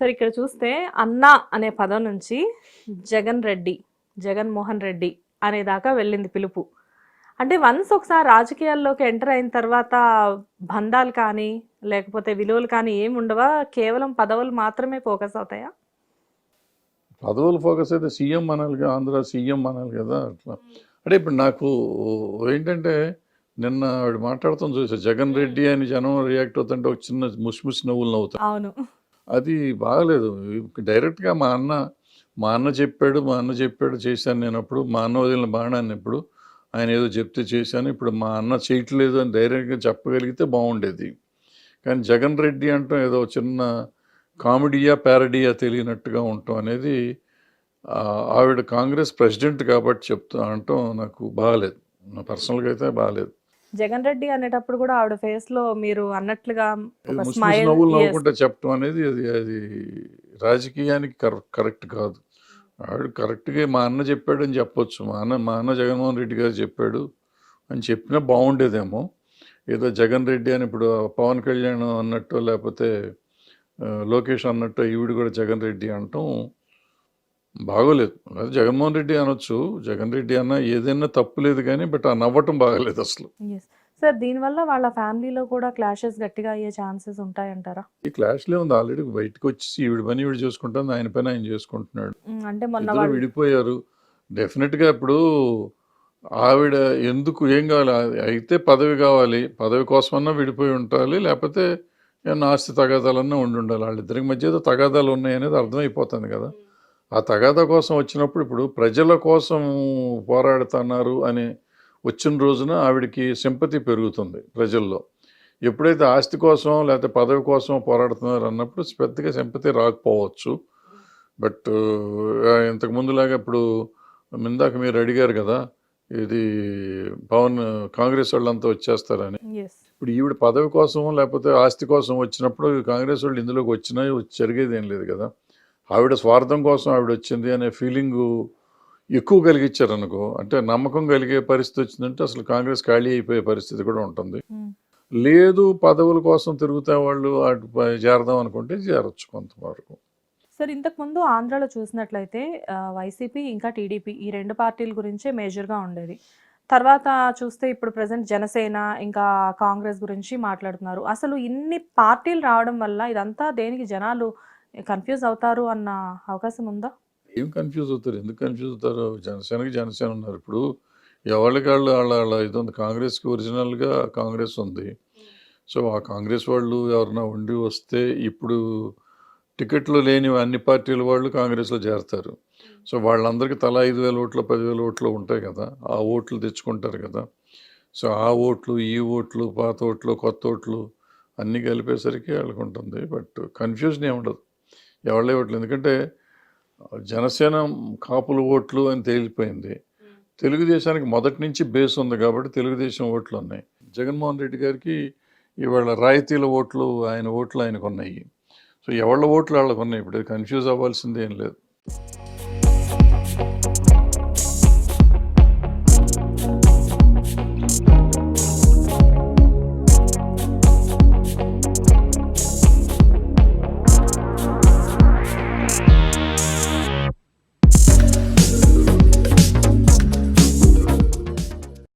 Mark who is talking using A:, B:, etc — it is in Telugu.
A: సరే ఇక్కడ చూస్తే అన్న అనే పదం నుంచి జగన్ రెడ్డి జగన్ మోహన్ రెడ్డి అనే దాకా వెళ్ళింది పిలుపు. అంటే వన్స్ ఒకసారి రాజకీయాల్లోకి ఎంటర్ అయిన తర్వాత బంధాలు కానీ లేకపోతే విలువలు కానీ ఏమి ఉండవా? కేవలం పదవులు మాత్రమే ఫోకస్ అవుతాయా?
B: పదవులు ఫోకస్ అయితే సీఎం అనాలి కదా ఆంధ్ర సీఎం అనాలి కదా అట్లా. అంటే ఇప్పుడు నాకు ఏంటంటే నిన్న ఆవిడ మాట్లాడుతాం చూసా జగన్ రెడ్డి అని జనం రియాక్ట్ అవుతుంటే ఒక చిన్న ముసిముసి నవ్వులు నవ్వుతాం
A: అవును.
B: అది బాగలేదు. డైరెక్ట్గా మా అన్న మా అన్న చెప్పాడు మా అన్న చెప్పాడు చేశాను నేను అప్పుడు మా అన్న వదిలిన బాణాన్ని ఇప్పుడు ఆయన ఏదో చెప్తే చేశాను ఇప్పుడు మా అన్న చేయట్లేదు అని ధైర్యంగా చెప్పగలిగితే బాగుండేది. కానీ జగన్ రెడ్డి అంటాం ఏదో చిన్న కామెడీయా ప్యారడీయా తెలియనట్టుగా ఉండటం అనేది ఆవిడ కాంగ్రెస్ ప్రెసిడెంట్ కాబట్టి చెప్తా అంటాం నాకు బాగాలేదు. నా పర్సనల్గా అయితే బాగాలేదు.
A: జగన్ రెడ్డి అనేటప్పుడు కూడా ఆవిడ ఫేస్లో మీరు అన్నట్లుగా
B: నవ్వులు నవ్వుకుంటా చెప్పడం అనేది అది అది రాజకీయానికి కర- కరెక్ట్ కాదు. ఆవిడ కరెక్ట్గా మా అన్న చెప్పాడని చెప్పొచ్చు. మా అన్న మా అన్న జగన్మోహన్ రెడ్డి గారు చెప్పాడు అని చెప్పినా బాగుండేదేమో. ఏదో జగన్ రెడ్డి అని ఇప్పుడు పవన్ కళ్యాణ్ అన్నట్టు లేకపోతే లోకేష్ అన్నట్టు ఈవిడ కూడా జగన్ రెడ్డి అంటాం. బాగోలేదు. అది జగన్మోహన్ రెడ్డి అనొచ్చు. జగన్ రెడ్డి అన్న ఏదైనా తప్పు లేదు కానీ బట్ ఆ నవ్వటం బాగలేదు అసలు.
A: సార్ దీనివల్ల వాళ్ళ ఫ్యామిలీలో కూడా క్లాషెస్ గట్టిగా అయ్యే ఛాన్సెస్ ఉంటాయంటారా?
B: ఈ క్లాష్లే ఉంది. ఆల్రెడీ బయటకు వచ్చి ఈవిడ పని ఈవిడ చేసుకుంటుంది. ఆయన పని ఆయన చేసుకుంటున్నాడు.
A: అంటే మొన్న
B: విడిపోయారు. డెఫినెట్గా ఇప్పుడు ఆవిడ ఎందుకు ఏం కావాలి? అయితే పదవి కావాలి. పదవి కోసమన్నా విడిపోయి ఉండాలి. లేకపోతే ఏమన్నా ఆస్తి తగాదాలన్నా ఉండి ఉండాలి. వాళ్ళిద్దరికి మధ్య ఏదో తగాదాలు ఉన్నాయి అనేది అర్థమైపోతుంది కదా. ఆ తగాదా కోసం వచ్చినప్పుడు ఇప్పుడు ప్రజల కోసం పోరాడుతున్నారు అని వచ్చిన రోజున ఆవిడకి సింపతి పెరుగుతుంది ప్రజల్లో. ఎప్పుడైతే ఆస్తి కోసం లేకపోతే పదవి కోసం పోరాడుతున్నారు అన్నప్పుడు పెద్దగా సింపతి రాకపోవచ్చు. బట్ ఆ, ఇంతకు ముందులాగా ఇప్పుడు ఇందాక మీరు అడిగారు కదా ఇది పవన్ కాంగ్రెస్ వాళ్ళంతా వచ్చేస్తారని. ఇప్పుడు ఈవిడ పదవి కోసం లేకపోతే ఆస్తి కోసం వచ్చినప్పుడు కాంగ్రెస్ వాళ్ళు ఇందులోకి వచ్చినా జరిగేది ఏం లేదు కదా. ఆవిడ స్వార్థం కోసం ఆవిడ వచ్చింది అనే ఫీలింగు ఎక్కువ కలిగించారు అనుకో అంటే నమ్మకం కలిగే పరిస్థితి వచ్చిందంటే అసలు కాంగ్రెస్ ఖాళీ అయిపోయే పరిస్థితి కూడా ఉంటుంది. లేదు పదవుల కోసం తిరుగుతే వాళ్ళు అటు చేరదాం అనుకుంటే చేరొచ్చు కొంతవరకు.
A: సార్ ఇంతకు ముందు ఆంధ్రాలో చూసినట్లయితే వైసీపీ ఇంకా టీడీపీ ఈ రెండు పార్టీల గురించే మేజర్గా ఉండేది. తర్వాత చూస్తే ఇప్పుడు ప్రజెంట్ జనసేన ఇంకా కాంగ్రెస్ గురించి మాట్లాడుతున్నారు. అసలు ఇన్ని పార్టీలు రావడం వల్ల ఇదంతా దేనికి జనాలు కన్ఫ్యూజ్ అవుతారు అన్న అవకాశం ఉందా?
B: ఏం కన్ఫ్యూజ్ అవుతారు? ఎందుకు కన్ఫ్యూజ్ అవుతారు? జనసేనకి జనసేన ఉన్నారు. ఇప్పుడు ఎవరికి వాళ్ళు వాళ్ళ వాళ్ళ ఇది ఉంది. కాంగ్రెస్కి ఒరిజినల్గా కాంగ్రెస్ ఉంది. సో ఆ కాంగ్రెస్ వాళ్ళు ఎవరన్నా ఉండి వస్తే ఇప్పుడు టికెట్లు లేని అన్ని పార్టీల వాళ్ళు కాంగ్రెస్లో చేరతారు. సో వాళ్ళందరికీ తలా ఐదు వేల ఓట్లు పదివేల ఓట్లు ఉంటాయి కదా. ఆ ఓట్లు తెచ్చుకుంటారు కదా. సో ఆ ఓట్లు ఈ ఓట్లు పాత ఓట్లు కొత్త ఓట్లు అన్నీ కలిపేసరికి వాళ్ళకు ఉంటుంది బట్ కన్ఫ్యూజన్ ఏమి ఉండదు ఎవళ్ళే ఓట్లు ఎందుకంటే జనసేన కాపుల ఓట్లు అని తేలిపోయింది. తెలుగుదేశానికి మొదటి నుంచి బేస్ ఉంది కాబట్టి తెలుగుదేశం ఓట్లు ఉన్నాయి. జగన్మోహన్ రెడ్డి గారికి ఇవాళ రాయితీల ఓట్లు ఆయన ఓట్లు ఆయనకు ఉన్నాయి సో ఎవళ్ళ ఓట్లు వాళ్ళకు ఉన్నాయి ఇప్పుడు కన్ఫ్యూజ్ అవ్వాల్సింది లేదు.